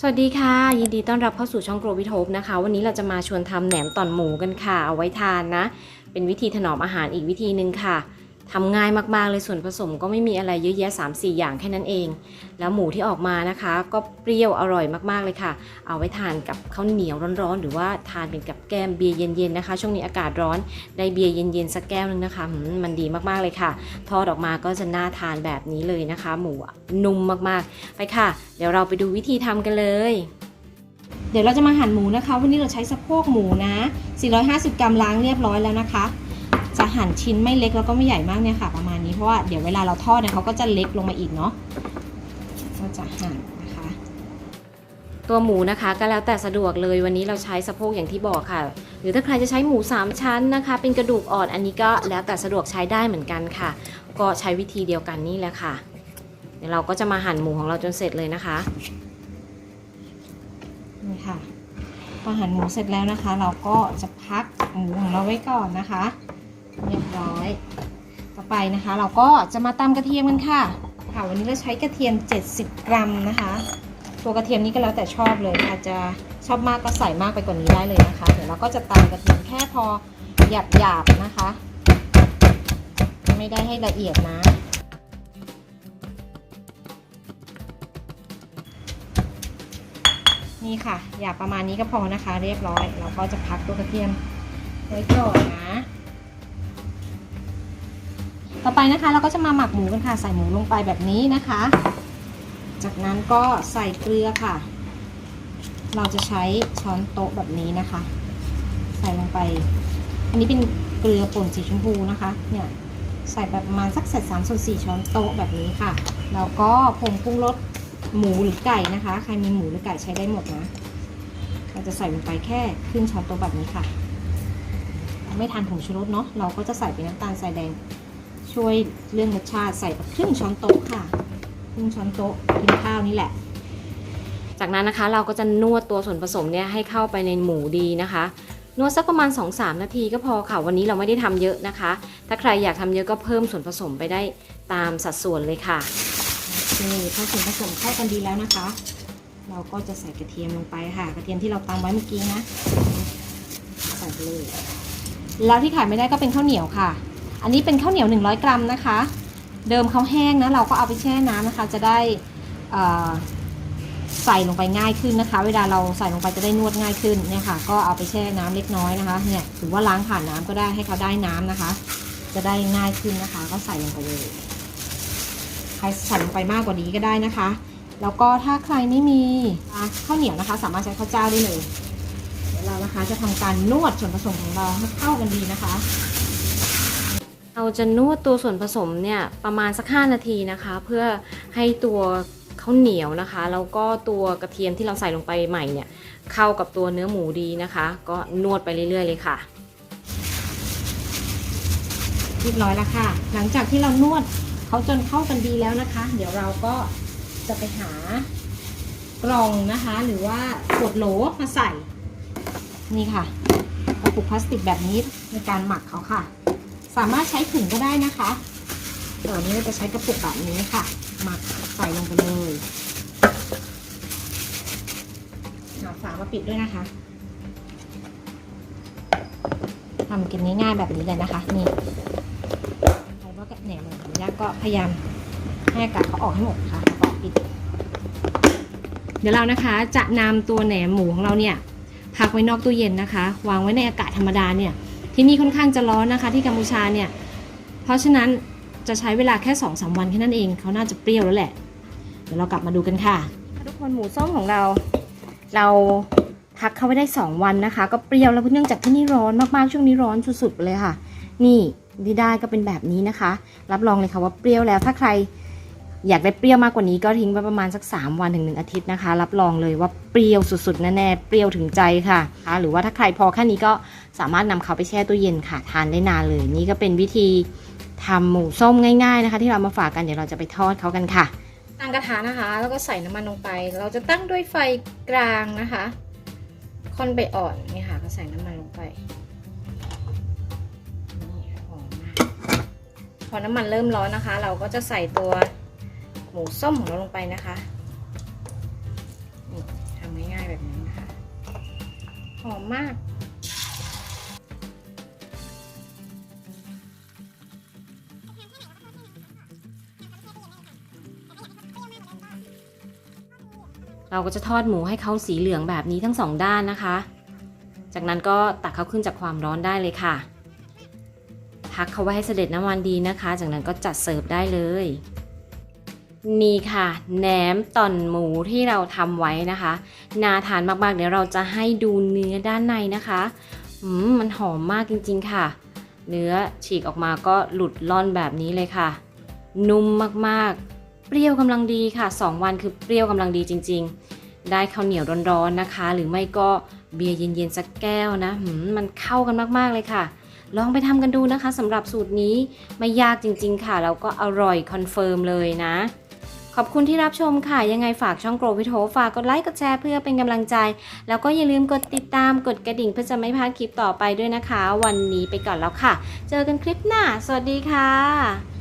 สวัสดีค่ะ ยินดีต้อนรับเข้าสู่ช่องโกรวิทบนะคะ วันนี้เราจะมาชวนทำแหนมต่อนหมูกันค่ะ เอาไว้ทานนะ เป็นวิธีถนอมอาหารอีกวิธีหนึ่งค่ะ ทำง่ายมากๆเลยส่วนผสมก็ไม่มีอะไรเยอะแยะ 3-4 อย่างแค่นั้นเอง แล้วหมูที่ออกมานะคะ ก็เปรี้ยวอร่อยมากๆเลยค่ะ เอาไว้ทานกับข้าวเหนียวร้อนๆ หรือว่าทานเป็นกับแก้มเบียร์เย็นๆนะคะ ช่วงนี้อากาศร้อนได้เบียร์เย็นๆสักแก้วนึงนะคะมันดีมากๆเลยค่ะ ทอดออกมาก็จะน่าทานแบบนี้เลยนะคะ หมูนุ่มมากๆ ไปค่ะ เดี๋ยวเราไปดูวิธีทำกันเลยเดี๋ยวเราจะมาหั่นหมูนะคะ วันนี้เราใช้สะโพกหมูนะ 450 กรัมล้างเรียบร้อยแล้วนะคะ จะหั่นชิ้นไม่เล็กแล้วก็ไม่ใหญ่มากเนี่ยค่ะ ประมาณนี้เพราะว่าเดี๋ยวเวลาเราทอดเนี่ยเขาก็จะเล็กลงมาอีกเนาะก็จะหั่นนะคะ ตัวหมูนะคะก็แล้วแต่สะดวกเลยวันนี้เราใช้สะโพกอย่างที่บอกค่ะ หรือถ้าใครจะใช้หมู 3 ชั้นนะคะ เป็นกระดูกอ่อนอันนี้ก็แล้วแต่สะดวกใช้ได้เหมือนกันค่ะ ก็ใช้วิธีเดียวกันนี่แหละค่ะ เดี๋ยวเราก็จะมาหั่นหมูของเราจนเสร็จเลยนะคะนี่ค่ะพอหั่นหมูเสร็จแล้วนะคะ เราก็จะพักหมูของเราไว้ก่อนนะคะ เรียบร้อย ต่อไปนะคะ เราก็จะมาตำกระเทียมกันค่ะ ค่ะ วันนี้เราใช้กระเทียม 70 กรัมนะคะ ตัวกระเทียมนี้ก็แล้วแต่ชอบเลย อาจจะชอบมากก็ใส่มากไปกว่านี้ได้เลยนะคะ เดี๋ยวเราก็จะตำกระเทียมแค่พอหยาบๆนะคะ ไม่ได้ให้ละเอียดนะนี่ค่ะหยาบประมาณนี้ก็พอนะคะ เรียบร้อย เราก็จะพักตัวกระเทียมไว้ก่อนนะ ต่อไปนะคะเราก็จะมาหมักหมูกันค่ะ ใส่หมูลงไปแบบนี้นะคะ จากนั้นก็ใส่เกลือค่ะ เราจะใช้ช้อนโต๊ะแบบนี้นะคะ ใส่ลงไป อันนี้เป็นเกลือป่นสีชมพูนะคะ เนี่ยใส่แบบประมาณสักเศษสามส่วนสี่ช้อนโต๊ะแบบนี้ค่ะ แล้วก็ผงปรุงรสหมูหรือไก่นะคะ ใครมีหมูหรือไก่ใช้ได้หมดนะ เราจะใส่ลงไปแค่ครึ่งช้อนโต๊ะแบบนี้ค่ะ ไม่ทานผงชูรสเนาะ เราก็จะใส่เป็นน้ำตาลทรายแดง ช่วยเรื่องรสชาติใส่ครึ่งช้อนโต๊ะค่ะครึ่งช้อนโต๊ะกินข้าวนี่แหละ จากนั้นนะคะเราก็จะนวดตัวส่วนผสมเนี่ยให้เข้าไปในหมูดีนะคะนวดสักประมาณ 2-3 นาทีก็พอค่ะ วันนี้เราไม่ได้ทำเยอะนะคะ ถ้าใครอยากทำเยอะก็เพิ่มส่วนผสมไปได้ตามสัดส่วนเลยค่ะโอเคพอส่วนผสมเข้ากันดีแล้วนะคะ เราก็จะใส่กระเทียมลงไปค่ะ กระเทียมที่เราตำไว้เมื่อกี้นะ ใส่ไปเลย แล้วที่ขายไม่ได้ก็เป็นข้าวเหนียวค่ะ อันนี้เป็นข้าวเหนียว 100 กรัมนะคะ เดิมเขาแห้งนะเราก็เอาไปแช่น้ำนะคะ จะได้ใส่ลงไปง่ายขึ้นนะคะ เวลาเราใส่ลงไปจะได้นวดง่ายขึ้นเนี่ยค่ะ ก็เอาไปแช่น้ำเล็กน้อยนะคะเนี่ยหรือว่าล้างผ่านน้ำก็ได้ให้เขาได้น้ำนะคะ จะได้ง่ายขึ้นนะคะ ก็ใส่ลงไปเลยใครใส่ลงไปมากกว่านี้ก็ได้นะคะ แล้วก็ถ้าใครไม่มีข้าวเหนียวนะคะ สามารถใช้ข้าวเจ้าได้เลยเดี๋ยวเรานะคะจะทำการนวดส่วนผสมของเราให้เข้ากันดีนะคะ เราจะนวดตัวส่วนผสมเนี่ยประมาณสัก 5 นาทีนะคะ เพื่อให้ตัวข้าวเหนียวนะคะแล้วก็ตัวกระเทียมที่เราใส่ลงไปใหม่เนี่ยเข้ากับตัวเนื้อหมูดีนะคะ ก็นวดไปเรื่อย ๆ เลยค่ะเรียบร้อยแล้วค่ะ หลังจากที่เรานวดเขาจนเข้ากันดีแล้วนะคะ เดี๋ยวเราก็จะไปหากล่องนะคะ หรือว่าขวดโหลมาใส่ นี่ค่ะกระปุกพลาสติกแบบนี้ในการหมักเขาค่ะ สามารถใช้ถุงก็ได้นะคะเดี๋ยวนี้จะใช้กระปุกแบบนี้ค่ะหมักใส่ลงไปเลยเอาฝามาปิดด้วยนะคะทำกินง่ายๆแบบนี้เลยนะคะ นี่ใครว่าแหนมมันยากก็พยายามให้อากาศเขาออกให้หมดค่ะแล้วก็ปิด เดี๋ยวเรานะคะจะนำตัวแหนมหมูของเราเนี่ยพักไว้นอกตู้เย็นนะคะ วางไว้ในอากาศธรรมดาเนี่ย ที่นี่ค่อนข้างจะร้อนนะคะที่กัมพูชาเนี่ย เพราะฉะนั้นจะใช้เวลาแค่2อสวันแค่นั้นเองเขาน่าจะเปรี้ยวแล้วแหละ เดี๋ยวเรากลับมาดูกันค่ะ ทุกคนหมูส้มของเรา เราพักเขาไว้ได้ 2 วันนะคะ ก็เปรี้ยวแล้วเนื่องจากที่นี่ร้อนมากๆช่วงนี้ร้อนสุดๆเลยค่ะ นี่ที่ได้ก็เป็นแบบนี้นะคะ รับรองเลยค่ะว่าเปรี้ยวแล้วถ้าใคร อยากได้เปรี้ยวมากกว่านี้ก็ทิ้งไว้ประมาณสัก 3 วันถึง1อาทิตย์นะคะ รับรองเลยว่าเปรี้ยวสุดๆแน่ๆเปรี้ยวถึงใจค่ะ หรือว่าถ้าใครพอแค่นี้ก็สามารถนำเขาไปแช่ตู้เย็นค่ะ ทานได้นานเลย นี่ก็เป็นวิธีทำหมูส้มง่ายๆนะคะ ที่เรามาฝากกันเดี๋ยวเราจะไปทอดเขากันค่ะตั้งกระทะนะคะ แล้วก็ใส่น้ำมันลงไป เราจะตั้งด้วยไฟกลางนะคะค่อนไปอ่อนนี่ค่ะ ก็ใส่น้ำมันลงไปนี่หอมมากพอน้ำมันเริ่มร้อนนะคะ เราก็จะใส่ตัว หมูส้มของเราลงไปนะคะนี่อมมากเราก็จะทอดหมูให้เขาสีเหลืองแบบนี้ทั้งสองด้านนะคะ จากนั้นก็ตักเขาขึ้นจากความร้อนได้เลยค่ะ พักเขาไว้ให้เสด็จน้ำมันดีนะคะ จากนั้นก็จัดเสิร์ฟได้เลย นี่ค่ะแหนมต่อนหมูที่เราทำไว้นะคะน่าทานมากๆ เดี๋ยวเราจะให้ดูเนื้อด้านในนะคะอืมมันหอมมากจริงๆค่ะ เนื้อฉีกออกมาก็หลุดล่อนแบบนี้เลยค่ะ นุ่มมากๆ เปรี้ยวกำลังดีค่ะ 2 วันคือเปรี้ยวกำลังดีจริง ๆ ได้ข้าวเหนียวร้อนๆนะคะ หรือไม่ก็เบียร์เย็นๆสักแก้วนะมมันเข้ากันมากๆเลยค่ะลองไปทำกันดูนะคะสำหรับสูตรนี้ไม่ยากจริงๆค่ะ แล้วก็อร่อยคอนเฟิร์มเลยนะ ขอบคุณที่รับชมค่ะ ยังไงฝากช่องโกรวิโทฝากกดไลค์กดแชร์เพื่อเป็นกำลังใจ แล้วก็อย่าลืมกดติดตามกดกระดิ่งเพื่อจะไม่พลาดคลิปต่อไปด้วยนะคะ วันนี้ไปก่อนแล้วค่ะ เจอกันคลิปหน้า สวัสดีค่ะ